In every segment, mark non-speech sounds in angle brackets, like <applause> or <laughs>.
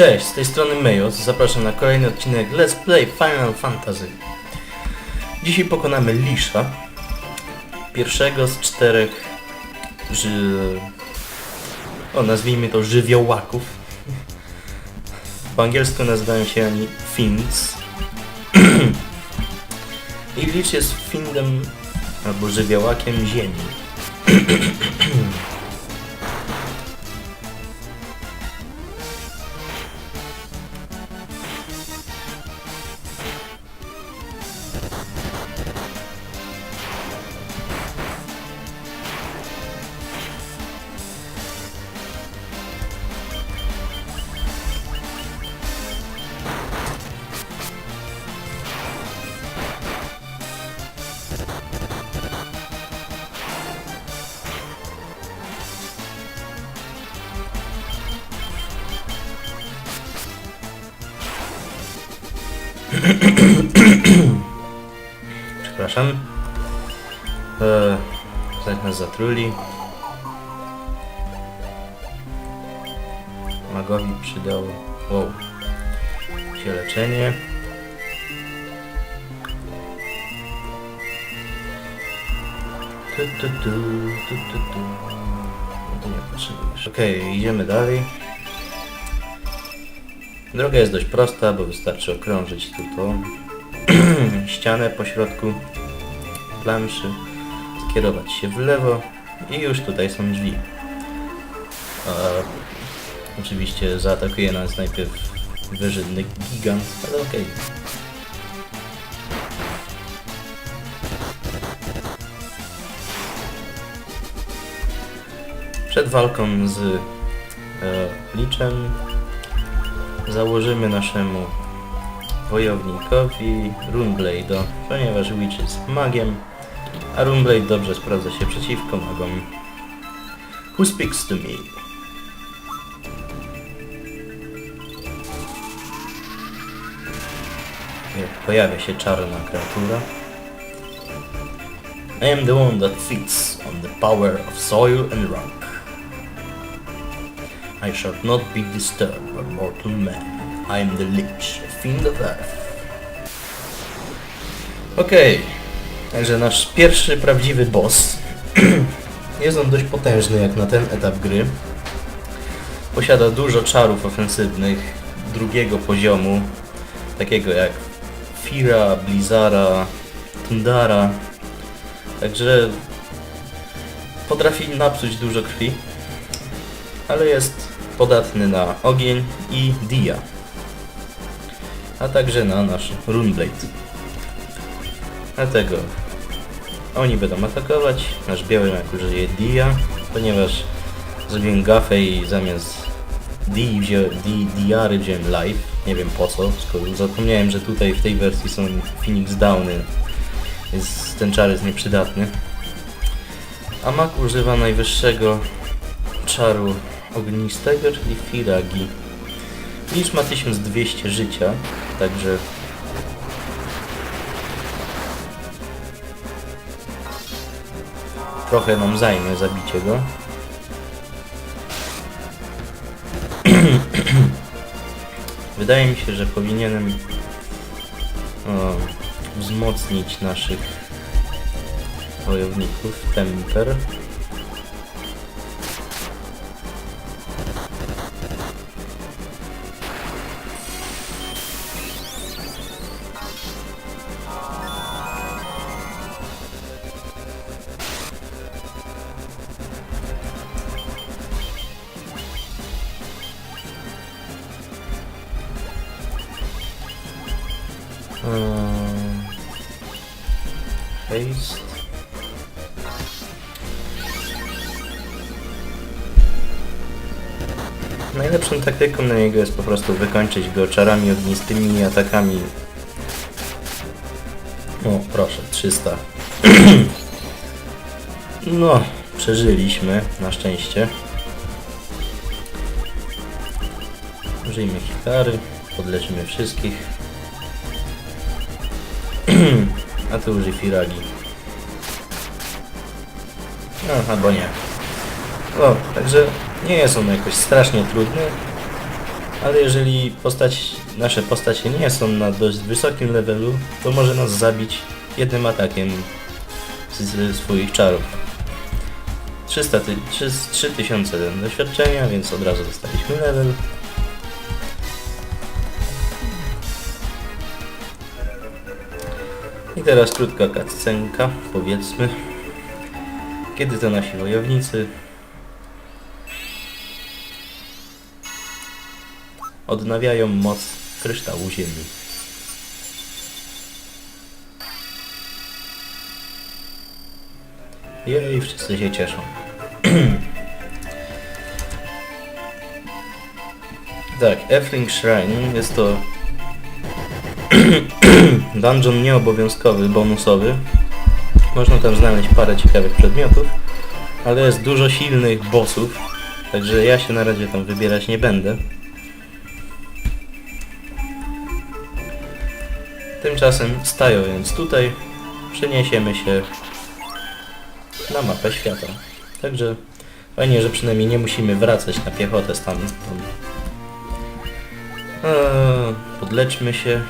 Cześć, z tej strony Mejos. Zapraszam na kolejny odcinek Let's Play Final Fantasy. Dzisiaj pokonamy Lisza, pierwszego z czterech ży... o, nazwijmy to żywiołaków. Po angielsku nazywają się oni Fins. <clears throat> I Licz jest Findem albo żywiołakiem ziemi. <clears throat> <clears throat> Przepraszam. Eee, nas zatruli. Magowi przydało wow, się leczenie. Tu, tu, tu, tu, tu, tu. No to nie potrzebujesz. Okej, idziemy dalej. Droga jest dość prosta, bo wystarczy okrążyć tu to <clears throat> ścianę po środku planszy, skierować się w lewo i już tutaj są drzwi. A, oczywiście zaatakuje nas najpierw wyżynny gigant, ale okej. Przed walką z e, Liczem założymy naszemu wojownikowi Runeblade'a, ponieważ Witch jest magiem, a Runeblade dobrze sprawdza się przeciwko magom. Who speaks to me? Pojawia się czarna kreatura. I am the one that feeds on the power of soil and rock. I shall not be disturbed by mortal man. I am the Lich, a fiend of earth. Okej, także nasz pierwszy prawdziwy boss. <clears throat> Jest on dość potężny jak na ten etap gry. Posiada dużo czarów ofensywnych drugiego poziomu, takiego jak Fira, Blizzara, Tundara. Także potrafi napsuć dużo krwi, ale jest podatny na ogień i dia, a także na nasz Runeblade. Dlatego oni będą atakować, nasz biały jak użyje dia, ponieważ zrobiłem gafę i zamiast di, wzię, di diary wziąłem live, nie wiem po co, skoro zapomniałem, że tutaj w tej wersji są Phoenix Downy, więc ten czar jest nieprzydatny. A mak używa najwyższego czaru ognistego, czyli Firagi. Licz ma 1200 życia, także trochę nam zajmie zabicie go. <clears throat> Wydaje mi się, że powinienem o, wzmocnić naszych wojowników temper. Eee, Haste. Najlepszą taktyką na niego jest po prostu wykończyć go czarami ognistymi i atakami. O, proszę, 300. <clears throat> no, przeżyliśmy, na szczęście. Użyjmy hitary, podleczymy wszystkich. A tu użyj firagi. No, albo nie. O, także nie jest on jakoś strasznie trudny. Ale jeżeli postać, nasze postacie nie są na dość wysokim levelu, to może nas zabić jednym atakiem ze swoich czarów. 300 ty, 3, 3000 doświadczenia, więc od razu dostaliśmy level. I teraz krótka cutscenka, powiedzmy. Kiedy to nasi wojownicy odnawiają moc kryształu ziemi. Jej, wszyscy się cieszą. <clears throat> tak, Effling Shrine jest to <clears throat> dungeon nieobowiązkowy, bonusowy. Można tam znaleźć parę ciekawych przedmiotów, ale jest dużo silnych bossów, także ja się na razie tam wybierać nie będę. Tymczasem stając tutaj, przeniesiemy się na mapę świata. Także fajnie, że przynajmniej nie musimy wracać na piechotę stamtąd. Eee, podleczmy się.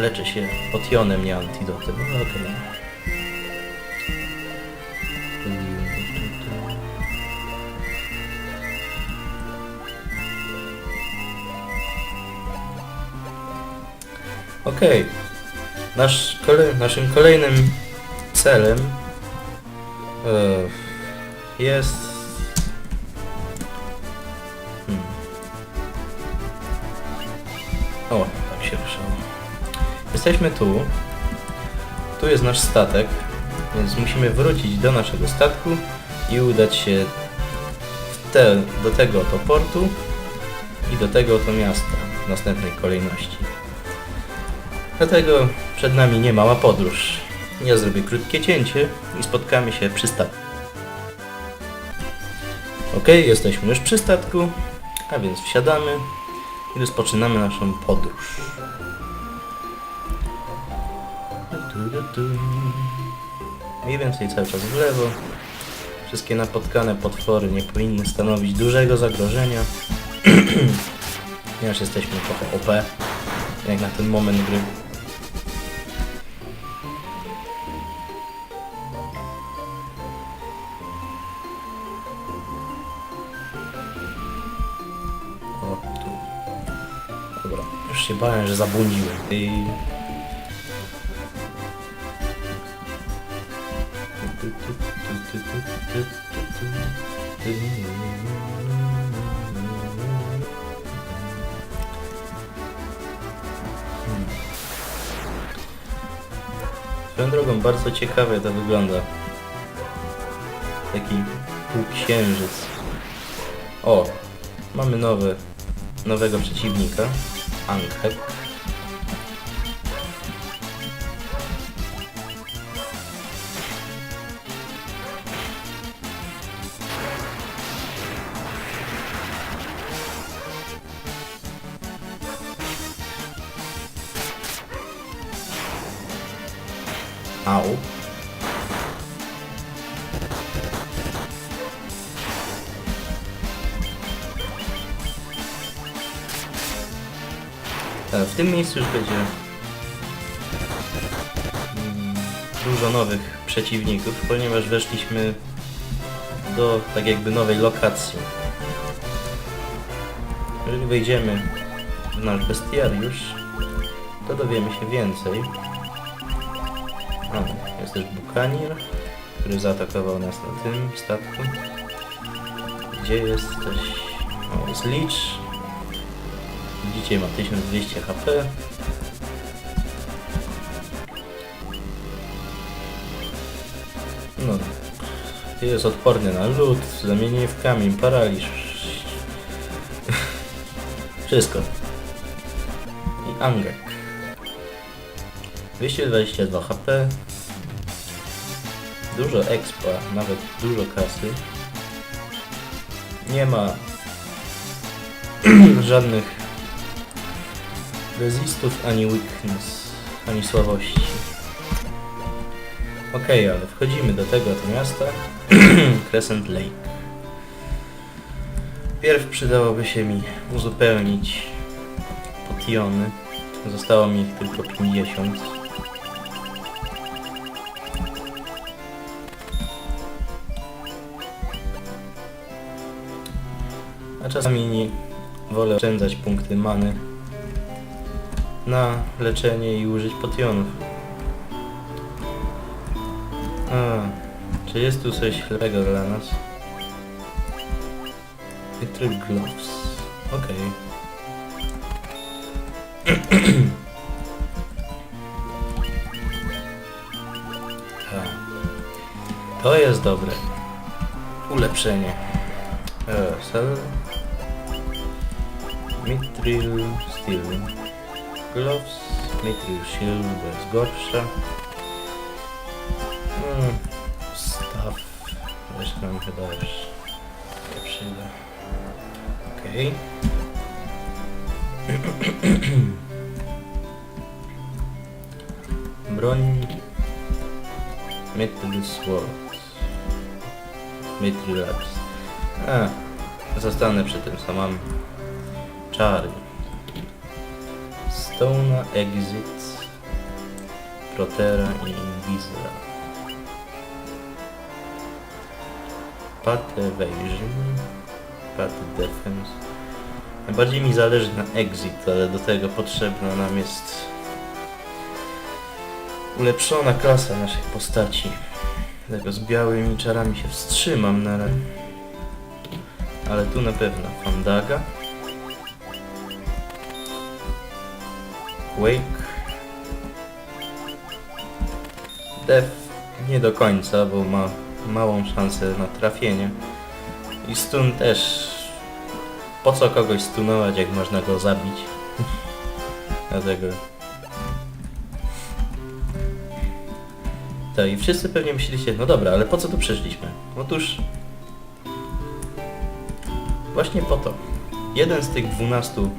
Leczę się potionem, nie antidotem. No, okej. Okej. Nasz kolej, naszym kolejnym celem e, jest... Hmm. O, tak się ruszało. Jesteśmy tu. Tu jest nasz statek, więc musimy wrócić do naszego statku i udać się te, do tego oto portu i do tego oto miasta w następnej kolejności. Dlatego przed nami niemała podróż. Ja zrobię krótkie cięcie i spotkamy się przy statku. Ok, jesteśmy już przy statku, a więc wsiadamy i rozpoczynamy naszą podróż. Mniej więcej cały czas w lewo. Wszystkie napotkane potwory nie powinny stanowić dużego zagrożenia. <clears throat> Ponieważ jesteśmy trochę OP, jak na ten moment gry. O, tu. Dobra, już się bałem, że zabłądziłem. I... drogą bardzo ciekawie to wygląda. Taki półksiężyc. O, mamy nowy, nowego przeciwnika. Anghek. W tym miejscu już będzie mm, dużo nowych przeciwników, ponieważ weszliśmy do tak jakby nowej lokacji. Jeżeli wejdziemy w nasz bestiariusz, to dowiemy się więcej. A, jest też Bukanir, który zaatakował nas na tym statku. Gdzie jesteś? O, jest Lich. Widzicie, ma 1200 HP. No, jest odporny na lód, zamienienie w kamień, paraliż. <laughs> Wszystko. I Angek. 222 HP. Dużo expa, nawet dużo kasy. Nie ma <clears throat> żadnych resistów ani weakness, ani słabości. Okej, ale wchodzimy do tego to miasta <clears throat> Crescent Lake. Pierw przydałoby się mi uzupełnić potiony. Zostało mi ich tylko 50. A czasami nie wolę oszczędzać punkty many na leczenie i użyć potionów. A, czy jest tu coś lepszego dla nas? Little gloves. Okej. <clears throat> A, To jest dobre. Ulepszenie. E, Mithril Steel. Gloves. Mithril Shield, bo jest gorsza. Hmm. Staw. Reszta nam chyba już nie przyda. Okej. <clears throat> Broń. Mithril Sword. Mithril Labs. A, zostanę przy tym, co mam. Czary. Stone Exit. Protera i Invisora. Path Evasion. Path Defense. Najbardziej mi zależy na Exit, ale do tego potrzebna nam jest ulepszona klasa naszych postaci. Dlatego z białymi czarami się wstrzymam na razie. Ale tu na pewno Fandaga. Quake. Def nie do końca, bo ma małą szansę na trafienie. I stun też. Po co kogoś stunować, jak można go zabić? <laughs> Dlatego. Tak, i wszyscy pewnie myślicie, no dobra, ale po co tu przyszliśmy? Otóż... Właśnie po to. Jeden z tych dwunastu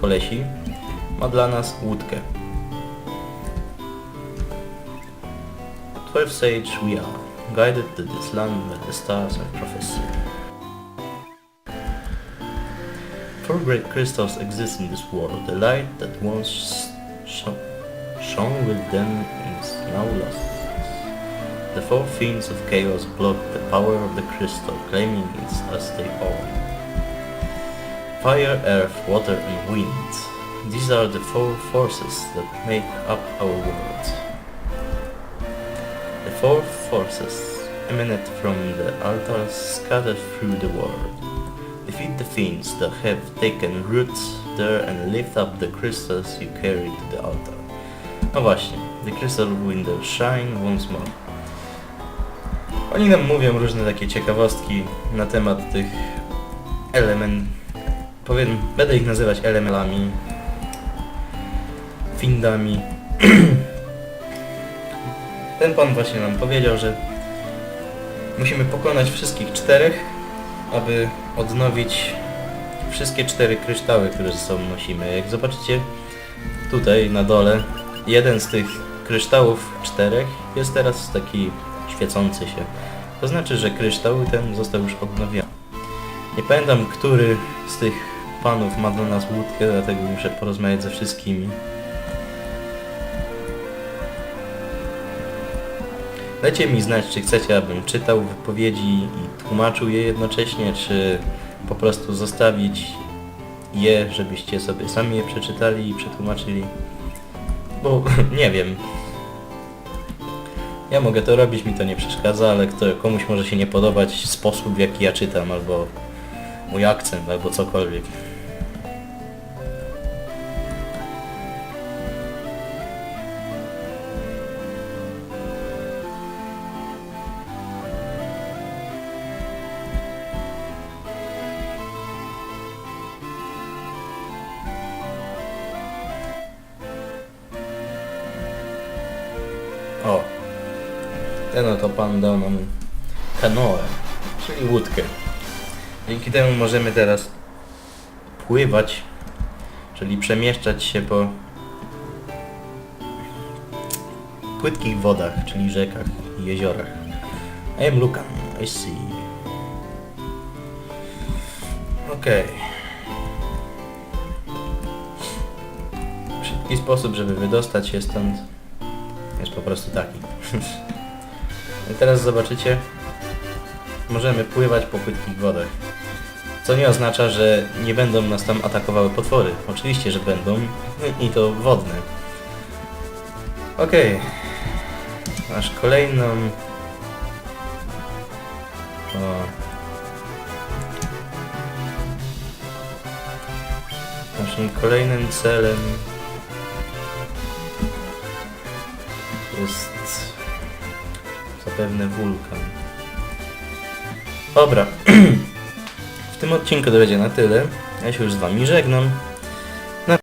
kolesi ma dla nas łódkę. Twelve sage we are, guided to this land by the stars of prophecy. Four great crystals exist in this world. The light that once sh- shone with them is now lost. The four fiends of chaos block the power of the crystal, claiming it as their own. Fire, earth, water, and wind. These are the four forces that make up our world. The four forces emanate from the altars scattered through the world. Defeat the fiends that have taken root there and lift up the crystals you carry to the altar. No właśnie, the crystal windows shine once more. Oni nam mówią różne takie ciekawostki na temat tych element... Powiem, będę ich nazywać elementami, findami. <clears throat> Ten pan właśnie nam powiedział, że musimy pokonać wszystkich czterech, aby odnowić wszystkie cztery kryształy, które ze sobą nosimy. Jak zobaczycie tutaj na dole, jeden z tych kryształów czterech jest teraz taki świecący się. To znaczy, że kryształ ten został już odnowiony. Nie pamiętam, który z tych panów ma dla nas łódkę, dlatego muszę porozmawiać ze wszystkimi. Dajcie mi znać, czy chcecie, abym czytał wypowiedzi i tłumaczył je jednocześnie, czy po prostu zostawić je, żebyście sobie sami je przeczytali i przetłumaczyli. Bo <laughs> nie wiem. Ja mogę to robić, mi to nie przeszkadza, ale kto, komuś może się nie podobać sposób, w jaki ja czytam, albo mój akcent, albo cokolwiek. Pan dał nam kanoę, czyli łódkę. Dzięki temu możemy teraz pływać, czyli przemieszczać się po płytkich wodach, czyli rzekach i jeziorach. I am Lukan. I see. Okej. Szybki sposób, żeby wydostać się stąd jest po prostu taki. <laughs> I teraz zobaczycie, możemy pływać po płytkich wodach. Co nie oznacza, że nie będą nas tam atakowały potwory. Oczywiście, że będą i to wodne. Okej. Masz kolejną... O. Naszym kolejnym celem jest zapewne wulkan. Dobra. <clears throat> w tym odcinku to będzie na tyle. Ja się już z Wami żegnam.